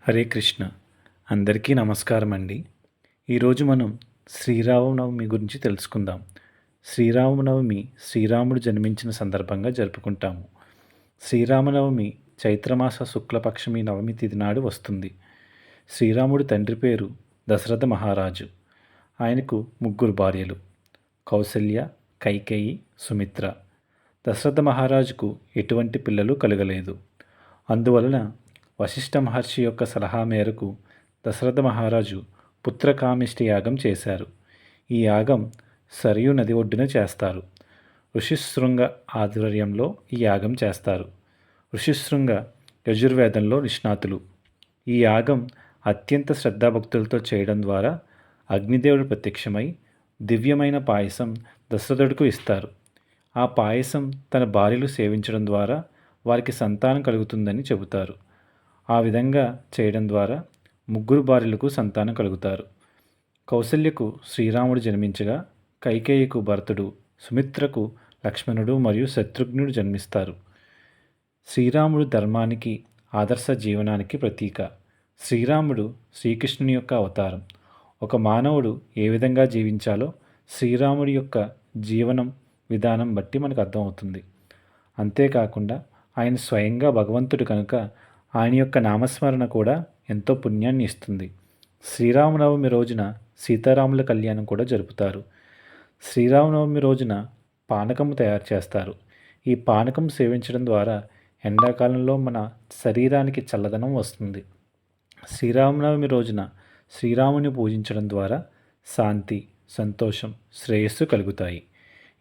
హరే కృష్ణ. అందరికీ నమస్కారం అండి ఈరోజు మనం శ్రీరామనవమి గురించి తెలుసుకుందాం. శ్రీరామనవమి శ్రీరాముడు జన్మించిన సందర్భంగా జరుపుకుంటాము. శ్రీరామనవమి చైత్రమాస శుక్లపక్షమి నవమి తిథి నాడు వస్తుంది. శ్రీరాముడి తండ్రి పేరు దశరథ మహారాజు. ఆయనకు ముగ్గురు భార్యలు. కౌసల్య కైకేయి సుమిత్ర. దశరథ మహారాజుకు ఎటువంటి పిల్లలు కలగలేదు. అందువలన వశిష్ఠ మహర్షి యొక్క సలహా మేరకు దశరథ మహారాజు పుత్రకామిష్టి యాగం చేశారు. ఈ యాగం సరియు నది ఒడ్డున చేస్తారు. ఋషిశృంగ ఆధ్వర్యంలో ఈ యాగం చేస్తారు. ఋషిశృంగ యజుర్వేదంలో నిష్ణాతులు. ఈ యాగం అత్యంత శ్రద్ధాభక్తులతో చేయడం ద్వారా అగ్నిదేవుడు ప్రత్యక్షమై దివ్యమైన పాయసం దశరథుడికి ఇస్తారు. ఆ పాయసం తన భార్యలు సేవించడం ద్వారా వారికి సంతానం కలుగుతుందని చెబుతారు. ఆ విధంగా చేయడం ద్వారా ముగ్గురు భార్యలకు సంతానం కలుగుతారు. కౌసల్యకు శ్రీరాముడు జన్మించగా కైకేయికు భరతుడు సుమిత్రకు లక్ష్మణుడు మరియు శత్రుఘ్నుడు జన్మిస్తారు. శ్రీరాముడు ధర్మానికి ఆదర్శ జీవనానికి ప్రతీక. శ్రీరాముడు శ్రీకృష్ణుని యొక్క అవతారం. ఒక మానవుడు ఏ విధంగా జీవించాలో శ్రీరాముడి యొక్క జీవనం విధానం బట్టి మనకు అర్థమవుతుంది. అంతేకాకుండా ఆయన స్వయంగా భగవంతుడు కనుక ఆయన యొక్క నామస్మరణ కూడా ఎంతో పుణ్యాన్ని ఇస్తుంది. శ్రీరామనవమి రోజున సీతారాముల కళ్యాణం కూడా జరుపుతారు. శ్రీరామనవమి రోజున పానకం తయారు చేస్తారు. ఈ పానకం సేవించడం ద్వారా ఎండాకాలంలో మన శరీరానికి చల్లదనం వస్తుంది. శ్రీరామనవమి రోజున శ్రీరాముని పూజించడం ద్వారా శాంతి సంతోషం శ్రేయస్సు కలుగుతాయి.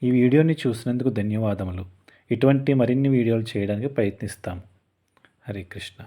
ఈ వీడియోని చూసినందుకు ధన్యవాదములు. ఇటువంటి మరిన్ని వీడియోలు చేయడానికి ప్రయత్నిస్తాము హరే కృష్ణ